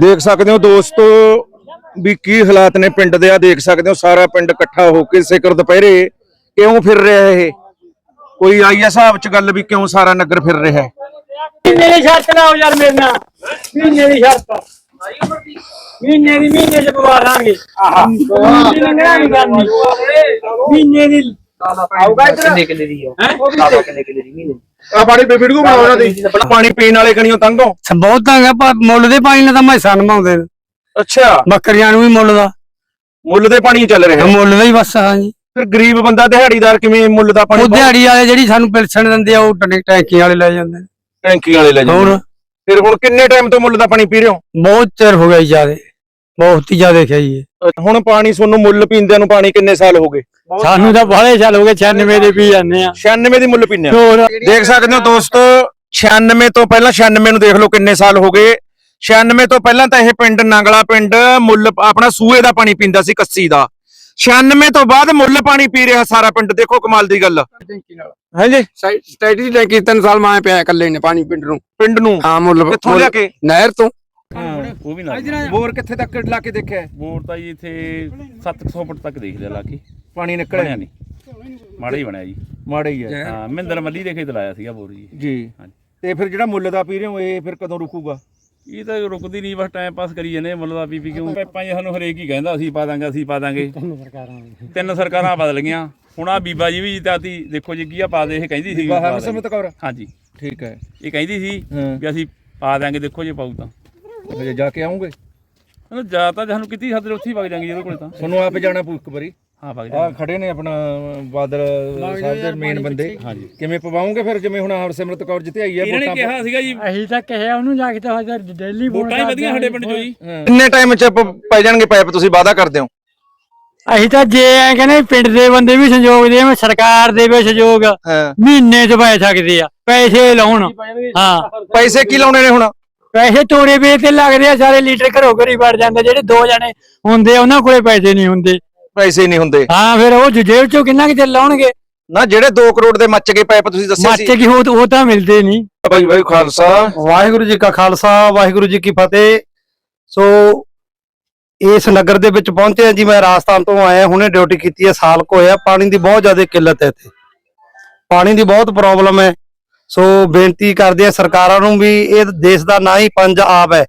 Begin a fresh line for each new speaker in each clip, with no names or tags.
ਦੇਖ ਸਕਦੇ ਹੋ ਦੋਸਤੋ ਵੀ ਕੀ ਹਾਲਾਤ ਨੇ ਪਿੰਡ ਦੇ ਆ, ਦੇਖ ਸਕਦੇ ਹੋ ਸਾਰਾ ਪਿੰਡ ਇਕੱਠਾ ਹੋ ਕੇ ਸਿਖਰ ਦੁਪਹਿਰੇ ਕਿਉਂ ਫਿਰ ਰਿਹਾ ਇਹ? ਕੋਈ ਆਈ ਆ ਹਿਸਾਬ ਚ ਗੱਲ ਵੀ ਕਿਉਂ ਸਾਰਾ ਨਗਰ ਫਿਰ ਰਿਹਾ ਹੈ?
ਮਹੀਨੇ ਦੀ ਸ਼ਰਤ ਲਾਓ ਯਾਰ ਮੇਰੇ ਨਾਲ, ਮਹੀਨੇ ਸ਼ਰਤ। ਮਹੀਨੇ ਦੀ ਮਹੀਨੇ ਚ ਪਵਾ ਲਾਂਗੇ ਆਹਾ। ਮਹੀਨੇ ਲੰਘਣਾ ਨਹੀਂ ਕਰਨੀ? ਮਹੀਨੇ ਦੀ ਆਊਗਾ ਇੱਧਰ। ਕਿੰਨੇ ਕਿੰਨੇ ਦੀ ਹੈ? ਉਹ ਵੀ ਕਿੰਨੇ ਕਿੰਨੇ ਦੀ ਮਹੀਨੇ
ਆ ਬਾੜੀ ਵੀਡੀਓ ਬਣਾ ਉਹਨਾਂ ਦੀ। ਪਾਣੀ ਪੀਣ ਵਾਲੇ ਕਣੀਓ ਤੰਗ ਹੋ?
ਬਹੁਤ ਤੰਗ ਹੈ ਪਰ ਮੁੱਲ ਦੇ ਪਾਣੀ ਨਾਲ ਤਾਂ ਮੈਸਾਂ ਨਮਾਉਂਦੇ ਨੇ।
ਅੱਛਾ।
ਬੱਕਰੀਆਂ ਨੂੰ ਵੀ ਮੁੱਲ ਦਾ।
ਮੁੱਲ ਦੇ ਪਾਣੀ ਚੱਲ ਰਿਹਾ
ਮੁੱਲ ਦਾ ਹੀ ਬਸ ਹਾਂਜੀ
ਫਿਰ ਗਰੀਬ ਬੰਦਾ ਦਿਹਾੜੀਦਾਰ ਕਿਵੇਂ ਮੁੱਲ ਦਾ ਪਾਣੀ
ਉਹ ਦਿਹਾੜੀ ਵਾਲੇ ਜਿਹੜੀ ਸਾਨੂੰ ਪਿਲਸਣ ਦਿੰਦੇ ਆ ਉਹ ਟੈਂਕੀ ਵਾਲੇ ਲੈ ਜਾਂਦੇ ਨੇ।
ਟੈਂਕੀ ਵਾਲੇ ਲੈ ਜਾਂਦੇ
ਹੋਰ?
ਫਿਰ ਹੁਣ ਕਿੰਨੇ ਟਾਈਮ ਤੋਂ ਮੁੱਲ ਦਾ ਪਾਣੀ ਪੀ ਰਹੇ ਹੋ?
ਬਹੁਤ ਚਿਰ ਹੋ ਗਿਆ ਜਿਆਦੇ। ਬਹੁਤ ਹੀ ਜਿਆਦੇ ਖਾਈਏ
ਹੁਣ ਪਾਣੀ ਤੁਹਾਨੂੰ ਮੁੱਲ ਪੀਂਦਿਆਂ ਨੂੰ ਪਾਣੀ ਕਿੰਨੇ ਸਾਲ ਹੋ ਗਏ?
ਸਾਨੂੰ ਤਾਂ ਬਾਹਲੇ ਸਾਲ ਹੋ ਗਏ 96 ਦੇ ਪੀ ਜਾਂਦੇ ਆ
96 ਦੀ ਮੁੱਲ ਪੀਂਦੇ ਆ
ਹੋਰ?
ਦੇਖ ਸਕਦੇ ਹੋ ਦੋਸਤੋ 96 ਤੋਂ ਪਹਿਲਾਂ 96 ਨੂੰ ਦੇਖ ਲਓ ਕਿੰਨੇ ਸਾਲ ਹੋ ਗਏ। 96 ਤੋਂ ਪਹਿਲਾਂ ਤਾਂ ਇਹ ਪਿੰਡ ਨਾਂਗਲਾ ਪਿੰਡ ਮੁੱਲ ਆਪਣਾ ਸੂਏ ਦਾ ਪਾਣੀ ਪੀਂਦਾ ਸੀ ਕੱਸੀ ਦਾ। 96 ਤੋਂ ਬਾਅਦ ਮੁੱਲ ਪਾਣੀ ਪੀ ਰਿਹਾ ਸਾਰਾ ਪਿੰਡ ਦੇਖੋ ਕਮਾਲ ਦੀ ਗੱਲ। ਹਾਂਜੀ।
ਸਟੈਡੀ ਦੀ ਟੈਂਕੀ ਤਿੰਨ ਸਾਲ ਮਾਏ ਪਿਆ ਇਕੱਲੇ ਨੇ ਪਾਣੀ ਪਿੰਡ ਨੂੰ।
ਪਿੰਡ ਨੂੰ?
ਹਾਂ ਮੁੱਲ
ਕਿੱਥੋਂ ਲਿਆ ਕੇ?
ਨਹਿਰ ਤੋਂ।
ਉਹ ਵੀ ਨਾ
ਬੋਰ ਕਿੱਥੇ ਤੱਕ ਲਾ ਕੇ ਦੇਖਿਆ?
ਬੋਰ ਤਾਂ ਜੀ ਇੱਥੇ 700 ਫੁੱਟ ਤੱਕ ਦੇਖ ਲਿਆ ਲਾ ਕੇ।
ਪਾਣੀ ਨਿਕਲਿਆ
ਨਹੀਂ। ਮਾੜਾ ਹੀ ਬਣਿਆ ਜੀ।
ਮਾੜਾ ਹੀ ਹੈ
ਹਾਂ ਮਹਿੰਦਰ ਮੱਲੀ ਦੇ ਖੇਤ ਲਾਇਆ ਸੀਗਾ ਬੋਰ ਜੀ।
ਜੀ।
ਹਾਂਜੀ।
ਤੇ ਫਿਰ ਜਿਹੜਾ ਮੁੱਲ ਦਾ ਪੀ ਰਹੇ ਹੋ ਇਹ ਫਿਰ ਕਦੋਂ ਰੁਕੂਗਾ?
ਇਹ ਤਾਂ ਰੁਕਦੀ ਨਹੀਂ ਬਸ ਟਾਈਮ ਪਾਸ ਕਰੀ ਜਾਂਦੇ ਦਾ ਪੀ ਪੀ ਕਿਉਂ ਪੈਪਾਂ ਜੀ ਸਾਨੂੰ ਹਰੇਕ ਹੀ ਕਹਿੰਦਾ ਅਸੀਂ ਪਾ ਦਾਂਗੇ ਅਸੀਂ ਪਾ ਦਾਂਗੇ। ਤਿੰਨ ਸਰਕਾਰਾਂ ਬਦਲ ਗਈਆਂ। ਹੁਣ ਆ ਬੀਬਾ ਜੀ ਵੀ ਜਿਤਾਤੀ ਦੇਖੋ ਜੀ ਕੀ ਆ ਪਾ ਦੇ ਇਹ ਕਹਿੰਦੀ ਸੀ ਦਾਂਗੇ।
ਸਮਤ ਕੌਰ।
ਹਾਂਜੀ।
ਠੀਕ ਹੈ।
ਇਹ ਕਹਿੰਦੀ ਸੀ ਵੀ ਅਸੀਂ ਪਾ ਦਾਂਗੇ ਦੇਖੋ ਜੇ ਪਾਉ ਤਾਂ।
ਅਜੇ ਜਾ ਕੇ ਆਉਂਗੇ?
ਜਾ ਤਾਂ ਸਾਨੂੰ ਕਿਤੇ ਹੱਦ ਉੱਥੇ ਹੀ ਵਗ ਜਾਾਂਗੇ ਜਿਹਦੇ ਕੋਲੇ ਤਾਂ।
ਤੁਹਾਨੂੰ ਆਪ ਜਾਣਾ ਪਊ ਇੱਕ ਵਾਰੀ।
ਹਾਂ
ਆ ਖੜੇ ਨੇ ਆਪਣਾ ਬਾਦਲ ਸਾਹਿਬ ਦੇ ਮੇਨ ਬੰਦੇ।
ਹਾਂਜੀ।
ਕਿਵੇਂ ਪਵਾਉਂਗੇ ਫਿਰ? ਜਿਵੇਂ ਹੁਣ ਹਰਸਿਮਰਤ ਕੌਰ ਜਿੱਤੇ ਆਈ ਹੈ
ਇਹਨਾਂ ਨੇ ਕਿਹਾ ਸੀਗਾ ਜੀ
ਅਸੀਂ ਤਾਂ ਕਿਹਾ ਉਹਨੂੰ ਜਾ ਕੇ ਤਾਂ ਹਜ਼ਾਰ ਡੇਲੀ
ਵੋਟਾਂ ਹੀ ਵਧੀਆ ਸਾਡੇ ਪਿੰਡ ਚੋਂ ਜੀ।
ਕਿੰਨੇ ਟਾਈਮ ਚ ਪ- ਜਾਣਗੇ ਪਾਈਪ ਤੁਸੀਂ ਵਾਅਦਾ ਕਰਦੇ ਹੋ।
ਅਸੀਂ ਤਾਂ ਜੇ ਐ ਕਹਿੰਦੇ ਪਿੰਡ ਦੇ ਬੰਦੇ ਵੀ ਸੰਯੋਗ ਦੇ ਸਰਕਾਰ ਦੇ ਵੀ ਸੰਯੋਗ
ਹਾਂ।
ਮਹੀਨੇ ਚ ਪੈ ਸਕਦੇ ਆ। ਪੈਸੇ ਲਾਉਣ। ਹਾਂ।
ਪੈਸੇ ਕੀ ਲਾਉਣੇ ਨੇ ਹੁਣ?
ਪੈਸੇ ਤੋੜੇ ਵੇ ਤੇ ਲੱਗਦੇ ਆ ਸਾਰੇ ਲੀਟਰ ਘਰੋਂ ਘਰੀ ਵੜ ਜਾਂਦੇ ਜਿਹੜੇ ਦੋ ਜਣੇ ਹੁੰਦੇ ਆ ਉਹਨਾਂ ਕੋਲੇ ਪੈਸੇ ਨਹੀਂ ਹੁੰਦੇ।
ਪੈਸੇ ਨਹੀਂ ਹੁੰਦੇ।
ਹਾਂ ਫਿਰ ਉਹ ਜੇਬ ਚੋਂ ਕਿੰਨਾ ਕਿਤੇ ਲਾਉਣਗੇ?
ਨਾ ਜਿਹੜੇ 2 ਕਰੋੜ ਦੇ ਮੱਚ ਗਏ ਪਾਈਪ ਤੁਸੀਂ ਦੱਸਿਆ
ਮੱਚ
ਸੀ।
ਕੀ ਉਹ ਉਹ ਤਾਂ ਮਿਲਦੇ ਨਹੀਂ।
ਭਾਈ ਭਾਈ ਖਾਲਸਾ।
ਵਾਹਿਗੁਰੂ ਜੀ ਕਾ ਖਾਲਸਾ ਵਾਹਿਗੁਰੂ ਜੀ ਕੀ ਫਤਿਹ। ਸੋ ਇਸ ਨਗਰ ਦੇ ਵਿੱਚ ਪਹੁੰਚੇ ਹਾਂ ਜੀ ਮੈਂ ਰਾਜਸਥਾਨ ਤੋਂ ਆਇਆ ਹੁਣੇ ਡਿਊਟੀ ਕੀਤੀ ਹੈ ਸਾਲ ਕੋ ਹੋਇਆ ਪਾਣੀ ਦੀ ਬਹੁਤ ਜ਼ਿਆਦਾ ਕਿੱਲਤ ਹੈ ਇੱਥੇ। ਪਾਣੀ ਦੀ ਬਹੁਤ ਪ੍ਰੋਬਲਮ ਹੈ। ਸੋ ਬੇਨਤੀ ਕਰਦੇ ਆ ਸਰਕਾਰਾਂ ਨੂੰ ਵੀ ਇਹ ਦੇਸ਼ ਦਾ ਨਾ ਹੀ ਪੰਜ ਆਬ ਹੈ।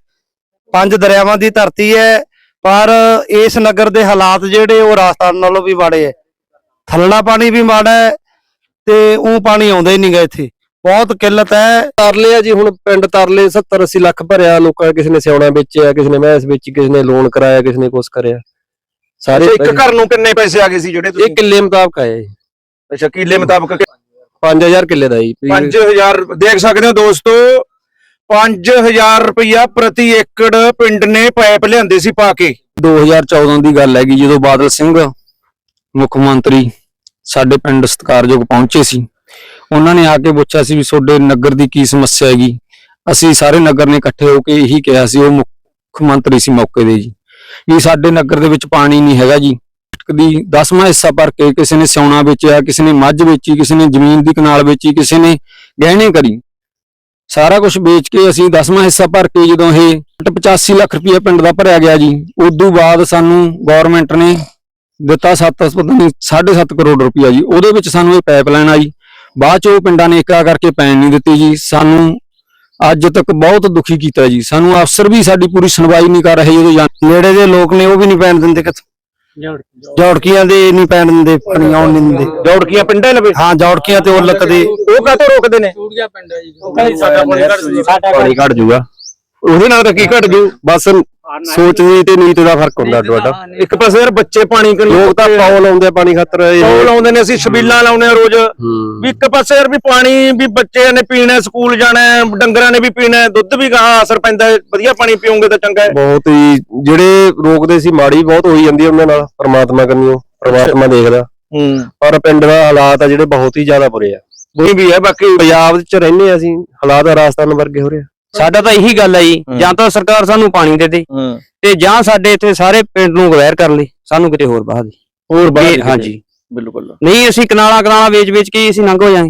ਪੰਜ ਦਰਿਆਵਾਂ ਦੀ ਧਰਤੀ ਹੈ ਪਰ ਇਸ ਨਗਰ ਦੇ ਹਾਲਾਤ ਜਿਹੜੇ ਉਹ ਰਾਜਸਥਾਨ ਨਾਲੋਂ ਵੀ ਮਾੜੇ ਹੈ ਥੱਲੜਾ ਪਾਣੀ ਵੀ ਮਾੜਾ ਹੈ ਤੇ ਉਹ ਪਾਣੀ ਆਉਂਦਾ ਹੀ ਨਹੀਂਗਾ ਇੱਥੇ। ਬਹੁਤ ਕਿੱਲਤ ਹੈ
ਤਰਲੇ ਆ ਜੀ ਹੁਣ ਪਿੰਡ ਤਰਲੇ 70 80 ਲੱਖ ਭਰਿਆ ਲੋਕਾਂ ਕਿਸੇ ਨੇ ਸਿਉਣਾ ਵੇਚਿਆ ਕਿਸੇ ਨੇ ਮੈਸ ਵੇਚੀ ਕਿਸੇ ਨੇ ਲੋਨ ਕਰਾਇਆ ਕਿਸੇ ਨੇ ਕੁਛ ਕਰਿਆ। ਸਾਰੇ
ਇੱਕ ਘਰ ਨੂੰ ਕਿੰਨੇ ਪੈਸੇ ਆ ਗਏ ਸੀ ਜਿਹੜੇ
ਇਹ
ਤੁਸੀਂ
ਕਿੱਲੇ ਮੁਤਾਬਕ ਆਇਆ ਜੀ
ਅੱਛਾ ਕਿੱਲੇ ਮੁਤਾਬਕ
5000 ਕਿੱਲੇ ਦਾ ਜੀ।
5000 ਦੇਖ ਸਕਦੇ ਹੋ ਦੋਸਤੋ। 5000 ਰੁਪਇਆ ਪ੍ਰਤੀ ਏਕੜ ਪਿੰਡ ਨੇ ਪਾਈਪ ਲਿਆਂਦੇ ਸੀ ਪਾ ਕੇ।
2014 ਦੀ ਗੱਲ ਹੈਗੀ, ਜਦੋਂ ਬਾਦਲ ਸਿੰਘ ਮੁੱਖ ਮੰਤਰੀ ਸਾਡੇ ਪਿੰਡ ਸਤਕਾਰਯੋਗ ਪਹੁੰਚੇ ਸੀ, ਉਹਨਾਂ ਨੇ ਆ ਕੇ ਪੁੱਛਿਆ ਸੀ ਵੀ ਤੁਹਾਡੇ ਨਗਰ ਦੀ ਕੀ ਸਮੱਸਿਆ ਹੈਗੀ? ਅਸੀਂ ਸਾਰੇ ਨਗਰ ਨੇ ਇਕੱਠੇ ਹੋ ਕੇ ਇਹੀ ਕਿਹਾ ਸੀ, ਉਹ ਮੁੱਖ ਮੰਤਰੀ ਸੀ ਮੌਕੇ ਦੇ ਜੀ। ਵੀ ਸਾਡੇ ਨਗਰ ਦੇ ਵਿੱਚ ਪਾਣੀ ਨਹੀਂ ਹੈਗਾ ਜੀ। ਦੀ 10ਵਾਂ ਹਿੱਸਾ ਭਰ ਕੇ ਕਿਸੇ ਨੇ ਸਿਉਣਾ ਵੇਚਿਆ, ਕਿਸੇ ਨੇ ਮੱਝ ਵੇਚੀ, ਕਿਸੇ ਨੇ ਜ਼ਮੀਨ ਦੀ ਕਨਾਲ ਵੇਚੀ, ਕਿਸੇ ਨੇ ਗਹਿਣੇ ਕਰੀ। ਸਾਰਾ ਕੁਝ ਵੇਚ ਕੇ ਅਸੀਂ 10ਵਾਂ ਹਿੱਸਾ ਭਰ ਕੇ ਜਦੋਂ ਇਹ 85 ਲੱਖ ਰੁਪਏ ਪਿੰਡ ਦਾ ਭਰਿਆ ਗਿਆ ਜੀ, ਉਦੋਂ ਬਾਅਦ ਸਾਨੂੰ ਗਵਰਨਮੈਂਟ ਨੇ ਦਿੱਤਾ 7 ਪਤਾ ਨਹੀਂ 7.5 ਕਰੋੜ ਰੁਪਇਆ ਜੀ। ਉਹਦੇ ਵਿੱਚ ਸਾਨੂੰ ਇਹ ਪਾਈਪਲਾਈਨ ਆਈ। ਬਾਅਦ ਚ ਉਹ ਪਿੰਡਾਂ ਨੇ ਇੱਕਾ ਕਰਕੇ ਪੈਣ ਨਹੀਂ ਦਿੱਤੀ ਜੀ। ਸਾਨੂੰ ਅੱਜ ਤੱਕ ਬਹੁਤ ਦੁਖੀ ਕੀਤਾ ਜੀ। ਸਾਨੂੰ ਅਫਸਰ ਵੀ ਸਾਡੀ ਪੂਰੀ ਸੁਣਵਾਈ ਨਹੀਂ ਕਰ ਰਹੇ ਜਦੋਂ
ਨੇੜੇ ਦੇ ਲੋਕ ਨੇ, ਉਹ ਵੀ ਨਹੀਂ ਪੈਣ ਦਿੰਦੇ ਕਿਥੋਂ? ਜੌੜਕੀਆਂ ਦੇ ਨਹੀਂ ਪੈਣ ਦਿੰਦੇ ਪਾਣੀ ਆਉਣ ਨਹੀਂ ਦਿੰਦੇ।
ਜੌੜਕੀਆਂ ਪਿੰਡਾਂ ਲਵੇ
ਹਾਂ ਜੌੜਕੀਆਂ ਤੇ ਉਲਕ ਦੇ
ਉਹ ਕਾਹਤੋਂ ਰੋਕਦੇ ਨੇ?
ਪਾਣੀ ਘਟ ਜਾਊਗਾ
ਉਹਦੇ ਨਾਲ ਤਾਂ ਕੀ ਘਟ ਜੂ?
ਬਸ ਸੋਚ ਦੀ ਤੇ ਨੀਤ ਦਾ ਫ਼ਰਕ ਹੁੰਦਾ ਤੁਹਾਡਾ।
ਇੱਕ ਪਾਸੇ ਯਾਰ ਬੱਚੇ ਪਾਣੀ ਕਣੀ
ਲੋਕ ਤਾਂ ਪੌਲ ਆਉਂਦੇ ਆ ਪਾਣੀ ਖਾਤਰ ਇਹ
ਪੌਲ ਲਾਉਂਦੇ ਨੇ ਅਸੀਂ ਛਬੀਲਾਂ ਲਾਉਂਦੇ ਆ ਰੋਜ਼। ਵੀ ਇੱਕ ਪਾਸੇ ਯਾਰ ਵੀ ਪਾਣੀ ਵੀ ਬੱਚਿਆਂ ਨੇ ਪੀਣਾ ਸਕੂਲ ਜਾਣਾ ਡੰਗਰਾਂ ਨੇ ਵੀ ਪੀਣਾ ਦੁੱਧ ਵੀ ਗਾਂ ਅਸਰ ਪੈਂਦਾ ਵਧੀਆ ਪਾਣੀ ਪੀਓਗੇ ਤਾਂ ਚੰਗਾ ਹੈ।
ਬਹੁਤ ਹੀ ਜਿਹੜੇ ਰੋਕਦੇ ਸੀ ਮਾੜੀ ਬਹੁਤ ਹੋਈ ਜਾਂਦੀ ਉਹਨਾਂ ਨਾਲ ਪ੍ਰਮਾਤਮਾ ਕੰਨਿਓ ਪ੍ਰਮਾਤਮਾ ਦੇਖਦਾ। ਪਰ ਪਿੰਡ ਦਾ ਹਾਲਾਤ ਆ ਜਿਹੜੇ ਬਹੁਤ ਹੀ ਜ਼ਿਆਦਾ ਬੁਰੇ ਆ।
ਉਹੀ ਵੀ ਹੈ ਬਾਕੀ
ਪੰਜਾਬ ਚ ਰਹਿੰਦੇ ਆ ਅਸੀਂ ਹਾਲਾਤ ਰਾਜਸਥਾਨ ਵਰਗੇ ਹੋ ਰਹੇ ਆ।
ਸਾਡਾ ਤਾਂ ਇਹੀ ਗੱਲ ਹੈ ਜੀ। ਜਾਂ ਤਾਂ ਸਰਕਾਰ ਸਾਨੂੰ ਪਾਣੀ ਦੇ ਦੇ ਤੇ ਜਾਂ ਸਾਡੇ ਇੱਥੇ ਸਾਰੇ ਪਿੰਡ ਨੂੰ ਗਵੈਰ ਕਰ ਲੇ ਸਾਨੂੰ ਕਿਤੇ ਹੋਰ ਬਾਹਰ ਦੇ।
ਹੋਰ ਬਾਹਰ।
ਹਾਂਜੀ।
ਬਿਲਕੁਲ।
ਨਹੀਂ ਅਸੀਂ ਕਨਾਲਾ ਕਨਾਲਾ ਵੇਚ ਵੇਚ ਕੇ ਅਸੀਂ ਨੰਗ ਹੋ ਜਾਏ